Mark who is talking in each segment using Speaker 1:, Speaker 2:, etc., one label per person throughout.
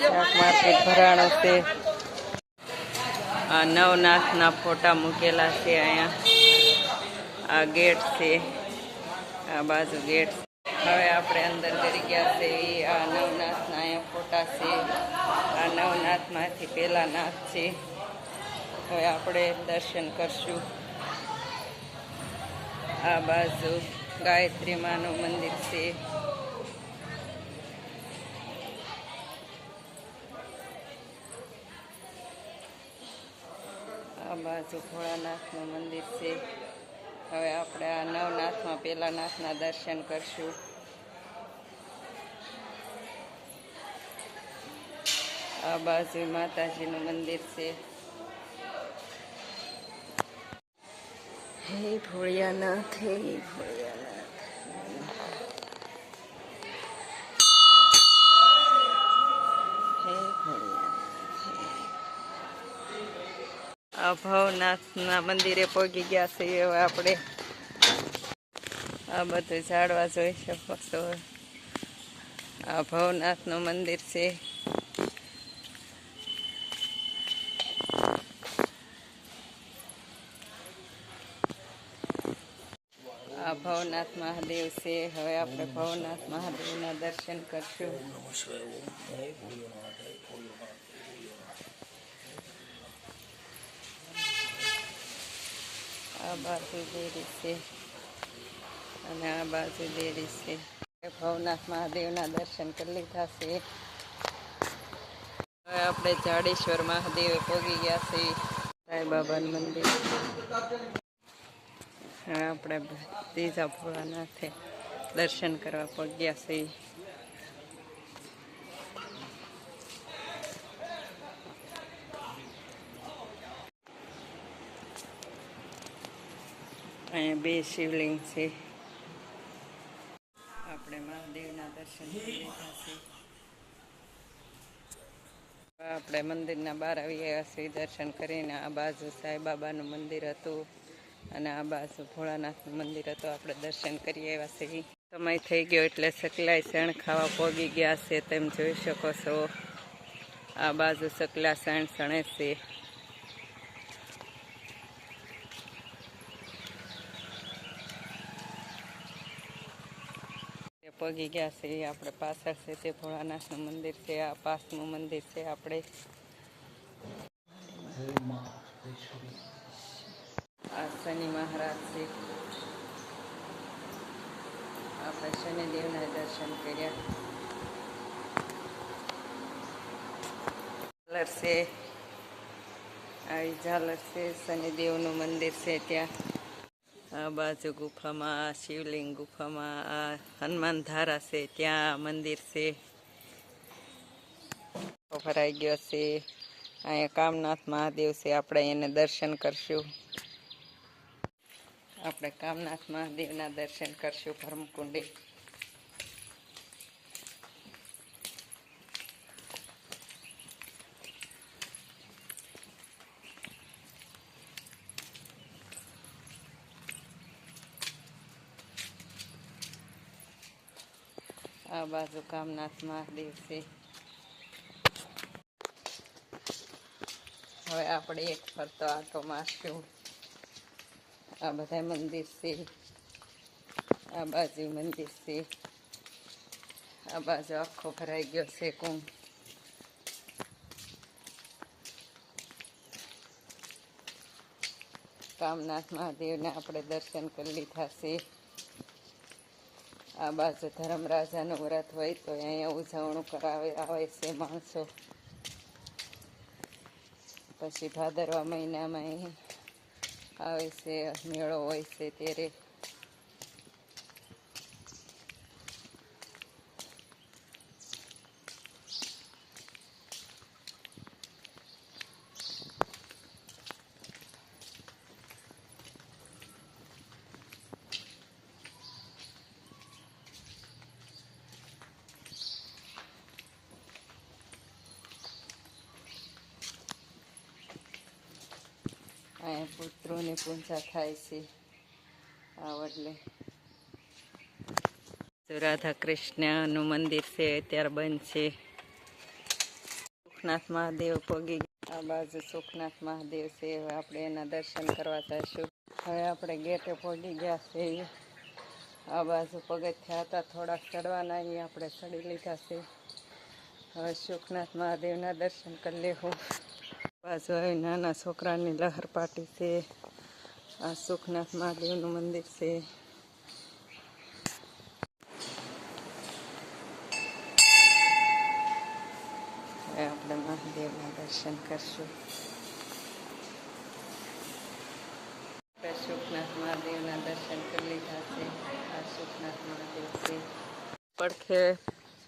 Speaker 1: શાક માર્કેટ ભરાણું છે. આ નવનાથના ફોટા મૂકેલા છે અહીંયા. આ ગેટ છે. આ બાજુ ગેટ હવે આપણે અંદર કરી ગયા છે. એ આ નવનાથના અહીંયા ફોટા છે. આ નવનાથમાંથી પેલા નાથ છે. હવે આપણે દર્શન કરશું. આ બાજુ ગાયત્રી માનું મંદિર છે. બાજુ ભોળાનાથનું મંદિર છે. હવે આપણે આ નવનાથમાં પેલા નાથના દર્શન કરશું. આ બાજુ માતાજીનું મંદિર છે. હે ભોળિયાનાથ હે ભોળિયાનાથ. હે ભોળિયાનાથ આ ભવનાથના મંદિરે પહોંચી ગયા છીએ હવે આપણે. આ બધું ઝાડવા જોઈ શકો છો આ ભવનાથનું મંદિર છે. આ ભવનાથ મહાદેવ છે. હવે આપણે ભવનાથ મહાદેવના દર્શન કરશું. આ બાજુ દેરી છે. અને આ બાજુ દેરી છે. ભવનાથ મહાદેવના દર્શન કરી લીધા છે. હવે આપણે જાડેશ્વર મહાદેવે પહોંચી ગયા છે. સાંઈ બાબાનું મંદિર. આપણે ત્રીજા ભોળાનાથે દર્શન કરવા પહોંચ્યા છીએ અહીંયા બે શિવલિંગ છે. આપણે મહાદેવના દર્શન લીધા આપણે મંદિરના બહાર આવી ગયા છે દર્શન કરીને આ બાજુ સાંઈબાબાનું મંદિર હતું અને આ બાજુ ભોળાનાથનું મંદિર હતું. આપણે દર્શન કરી આવ્યા છે સમય થઈ ગયો એટલે સકલાઈ શણ ખાવા પોગી ગયા છે, તેમ જોઈ શકો છો. આ બાજુ સકલા શણ શણે છે. પગી ગયા છે, આપણે પાછળ છે તે ભોળાનાથનું મંદિર છે, આ પાસનું મંદિર છે આપણે. આ શનિ મહારાજ છે. આપણે શનિદેવના દર્શન કર્યા. ઝાલર છે. આવી ઝાલર છે, શનિદેવનું મંદિર છે ત્યાં. આ બાજુ ગુફામાં, શિવલિંગ ગુફામાં, આ હનુમાન ધારા છે, ત્યાં મંદિર છે. ભરાઈ ગયો છે. અહીંયા કામનાથ મહાદેવ છે. આપણે એને દર્શન કરશું. આપણે કામનાથ મહાદેવના દર્શન કરશું ભરમકુંડી. આ બાજુ કામનાથ મહાદેવ છે. હવે આપણે એક ફરતો આટો મારશું આ બધા મંદિર છે. આ બાજુ મંદિર છે. આ બાજુ આખો ભરાઈ ગયો છે કુંભ કામનાથ મહાદેવને આપણે દર્શન કરી લીધા છે. આ બાજુ ધર્મરાજાનું વ્રત હોય તો અહીંયા ઉજવણું કરાવે, આવે છે માણસો. પછી ભાદરવા મહિનામાં અહીં આવે છે, મેળો હોય છે ત્યારે અહીંયા પુત્રોની પૂજા થાય છે. આ વડલે તો રાધા કૃષ્ણનું મંદિર છે, અત્યારે બંધ છે. સુખનાથ મહાદેવ પગી આ બાજુ સુખનાથ મહાદેવ છે, હવે આપણે એના દર્શન કરવા જઈશું હવે આપણે ગેટે પહોંચી ગયા છે. આ બાજુ પગથિયા હતા, થોડાક ચડવાના એ આપણે ચડી લીધા છે. હવે સુખનાથ મહાદેવના દર્શન કરી લેવું. બાજુ આવી નાના છોકરાની લહર પાટી છે. આ સુખનાથ મહાદેવનું મંદિર છે. આપણે મહાદેવના દર્શન કરશું. આપણે સુખનાથ મહાદેવના દર્શન કરી લીધા છે. આ સુખનાથ મહાદેવ છે. પડખે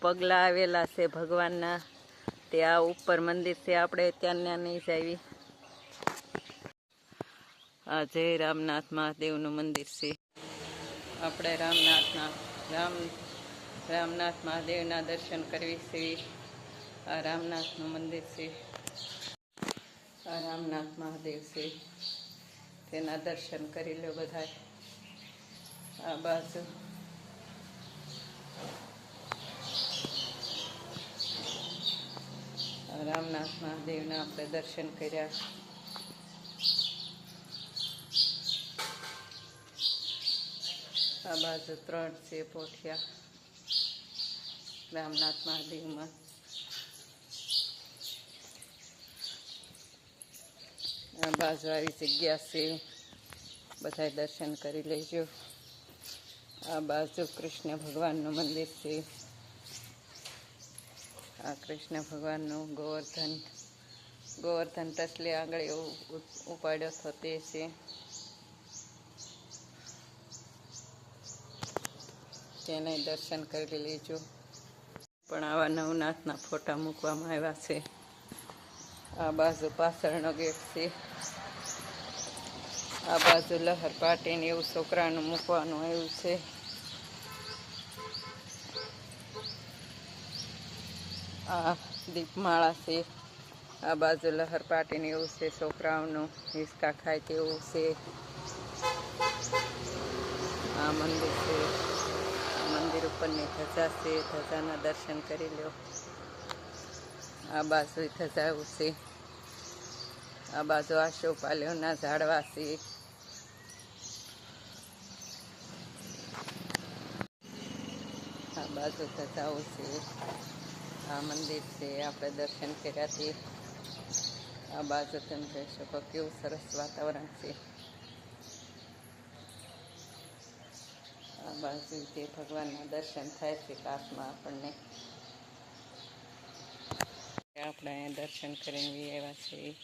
Speaker 1: પગલા આવેલા છે ભગવાનના. તે આ ઉપર મંદિર છે, આપણે ત્યાં ત્યાં નહીં જાવી. આ જય રામનાથ મહાદેવનું મંદિર છે. આપણે રામનાથના, રામ, રામનાથ મહાદેવના દર્શન કરવી છે. આ રામનાથનું મંદિર છે. આ રામનાથ મહાદેવ છે. તેના દર્શન કરી લો બધા આ બાજુ રામનાથ મહાદેવના આપણે દર્શન કર્યા. આ બાજુ ત્રણ છે પોઠિયા રામનાથ મહાદેવમાં. આ બાજુ આવી જગ્યા છે. બધા દર્શન કરી લેજો. આ બાજુ કૃષ્ણ ભગવાનનું મંદિર છે. આ કૃષ્ણ ભગવાનનું ગોવર્ધન ગોવર્ધન તસલી આગળ એવું ઉપાડ્યો હતો તે છે. તેને દર્શન કરી લેજો. પણ આવા નવનાથના ફોટા મૂકવામાં આવ્યા છે. આ બાજુ પાછળનો ગેટ છે. આ બાજુ લહર પાટીને એવું છોકરાનું મૂકવાનું આવ્યું છે. દીપમાળા છે, આ બાજુ લહર પાટીને એવું છે, છોકરાઓનું હિંચકા ખાય તેવું છે. આ મંદિર છે, આ મંદિર ઉપરની ધજા છે, ધજાના દર્શન કરી લો આ બાજુ ધજાવું છે, આ બાજુ આશોપાલ્યોના ઝાડવા છે. આ બાજુ ધજાઓ છે. આ મંદિર છે, આપણે દર્શન કર્યાથી આ બાજુ તમે જોઈ શકો કેવું સરસ વાતાવરણ છે. આ બાજુ તે ભગવાનના દર્શન થાય છે, કાશમાં આપણને. આપણે અહીંયા દર્શન કરીને આવ્યા છીએ.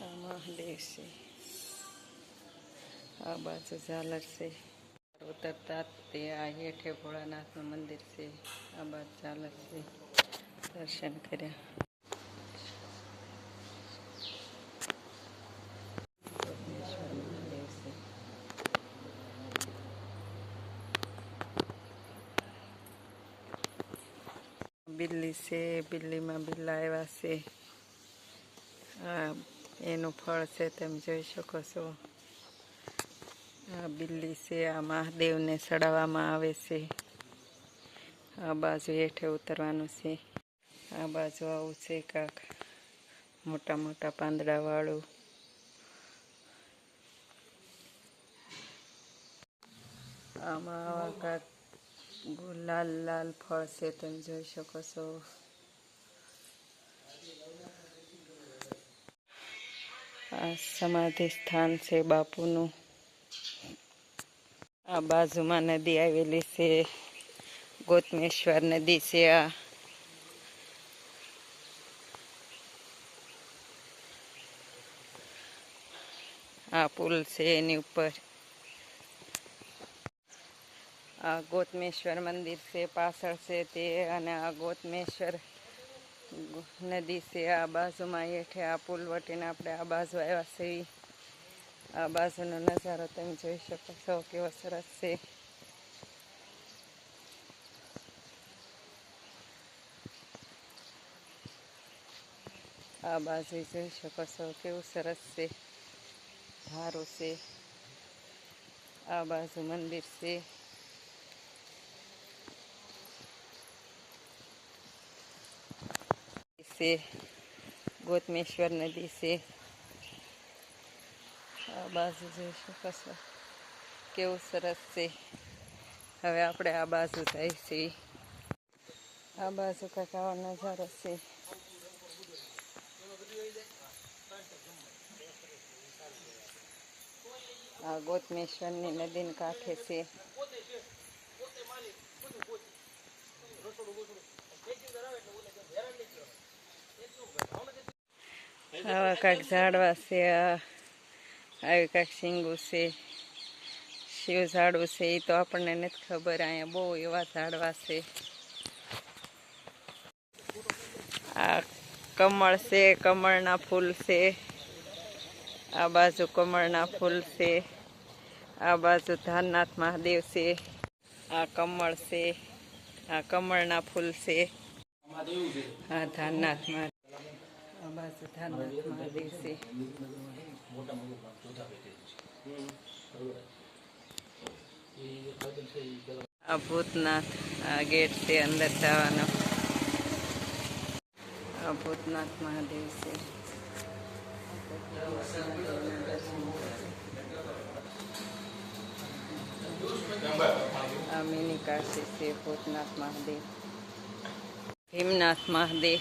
Speaker 1: આ મહાદેવ છે. આ બાજુ ઝાલર છે. ઉતરતા તે આ હેઠે ભોળાનાથનું મંદિર છે. આ બાજુ ઝાલર છે. દર્શન કર્યા. બિલ્લી છે, બિલ્લીમાં બિલ્લા આવ્યા છે. આ એનું ફળ છે, તમે જોઈ શકો છો. આ બિલ્લી છે, આ મહાદેવને ચડાવવામાં આવે છે. આ બાજુ હેઠે ઉતરવાનું છે. આ બાજુ આવું છે કાંક મોટા મોટા પાંદડાવાળું. આમાં આવા કાંક લાલ લાલ ફળ છે, તમે જોઈ શકો છો. આ સમાધિ સ્થાન છે બાપુનું. આ બાજુમાં નદી આવેલી છે, ગોતમેશ્વર નદી છે આ. આ પુલ છે એની ઉપર. આ ગોતમેશ્વર મંદિર છે, પાછળ છે તે અને આ ગોતમેશ્વર નદી છે આ બાજુમાં હેઠે આ પુલ વટીને આપણે આ બાજુ આવ્યા છે આ બાજુનો નજારો તમે જોઈ શકો છો કેવો સરસ છે. આ બાજુ જોઈ શકો છો કેવું સરસ છે. ધારો છે. આ બાજુ મંદિર છે. છે. ગોતમેશ્વર નદી છે. બાજુ જઈશું શકો કેવું સરસ છે. હવે આપણે આ બાજુ જાય આ બાજુ કાકા નજારો છે. આ ગોતમેશ્વરની નદીને કાંઠે છે. આવા કાંઈક ઝાડવા છે આ. આવી કાંઈક શીંગું છે શિવ ઝાડવું છે એ તો આપણને નથી ખબર, અહીંયા બહુ એવા ઝાડવા છે. આ કમળ છે, કમળના ફૂલ છે, આ બાજુ કમળના ફૂલ છે, આ બાજુ ધારનાથ મહાદેવ છે, આ કમળ છે, આ કમળના ફૂલ છે. આ ધારનાથ મહાદેવ. આ બાજુ ધારનાથ મહાદેવ છે. આ ભૂતનાથ આ ગેટ છે અંદર જવાનો આ ભૂતનાથ મહાદેવ છે આ મિની કાશી છે ભૂતનાથ મહાદેવ ભીમનાથ મહાદેવ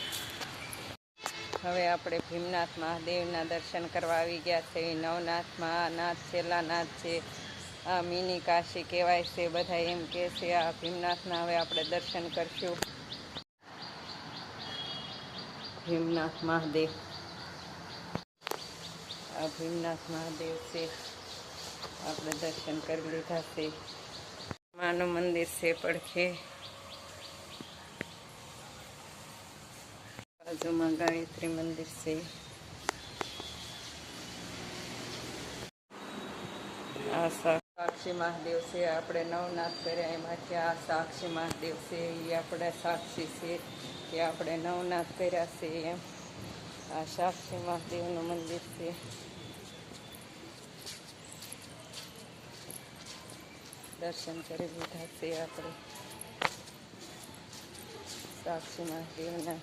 Speaker 1: હવે આપણે ભીમનાથ મહાદેવના દર્શન કરવા આવી ગયા છે. નવનાથમાં આ નાથ છેલ્લા નાથ છે, આ મિની કાશી કહેવાય છે, બધા એમ કહે છે, આ ભીમનાથના હવે આપણે દર્શન કરશું. ભીમનાથ મહાદેવ. આ ભીમનાથ મહાદેવ છે. આપણે દર્શન કરી લીધા છે. માનું મંદિર છે પડખે બાજુમાં ગાયત્રી મંદિર છે આ સાક્ષી મહાદેવ છે આપણે નવનાથ કર્યા એમાંથી આ સાક્ષી મહાદેવ છે એ આપણે સાક્ષી છે કે આપણે નવનાથ કર્યા છે એમ આ સાક્ષી મહાદેવનું મંદિર છે દર્શન કરી લીધા છે આપણે સાક્ષી મહાદેવના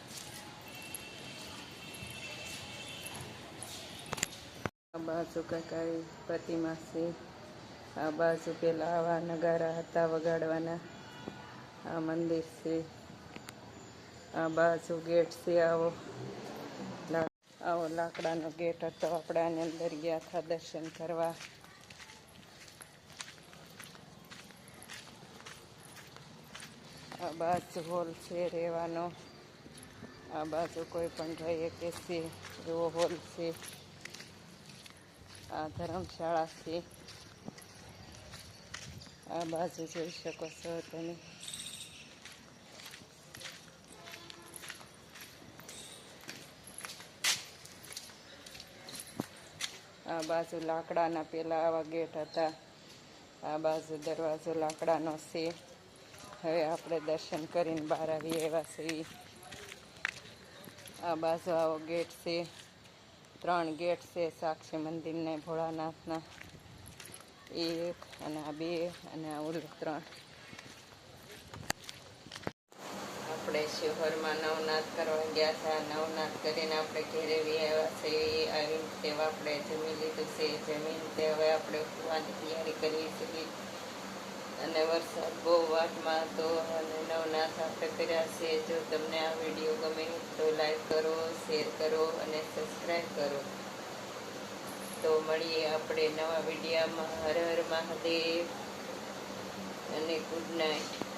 Speaker 1: બાજુ કંઈક આવી પ્રતિમા છે આ બાજુ પેલા આવા નગારા હતા વગાડવાના. આ મંદિર છે આ બાજુ ગેટ છે આવો આવો લાકડાનો ગેટ હતો. આપણે આની અંદર ગયા હતા દર્શન કરવા. આ બાજુ હોલ છે રહેવાનો. આ બાજુ કોઈ પણ રહી કે છે, એવો હોલ છે. આ ધર્મશાળા છે. આ બાજુ જોઈ શકો છો તમે. આ બાજુ લાકડાના પેલા આવા ગેટ હતા. આ બાજુ દરવાજો લાકડાનો છે. હવે આપણે દર્શન કરીને બહાર આવીએ એવા છીએ. આ બાજુ આવો ગેટ છે. ત્રણ ગેટ છે, સાક્ષી મંદિરને, ભોળાનાથના. એક અને આ બે અને આ ઓલું ત્રણ. આપણે શિહોરમાં નવનાથ કરવા ગયા હતા. નવનાથ કરીને આપણે ઘેરે આવ્યા છે આવી તેવા આપણે જમી લીધું છે. જમીન તે હવે આપણે ઉઠવાની તૈયારી કરવી છે અને વરસાદ બહુ વાટમાં હતો અને નવના સાથે કર્યા છે જો તમને આ વીડિયો ગમે તો લાઈક કરો શેર કરો અને સબસ્ક્રાઈબ કરો. તો મળીએ આપણે નવા વિડીયામાં. હર હર મહાદેવ અને ગુડ નાઇટ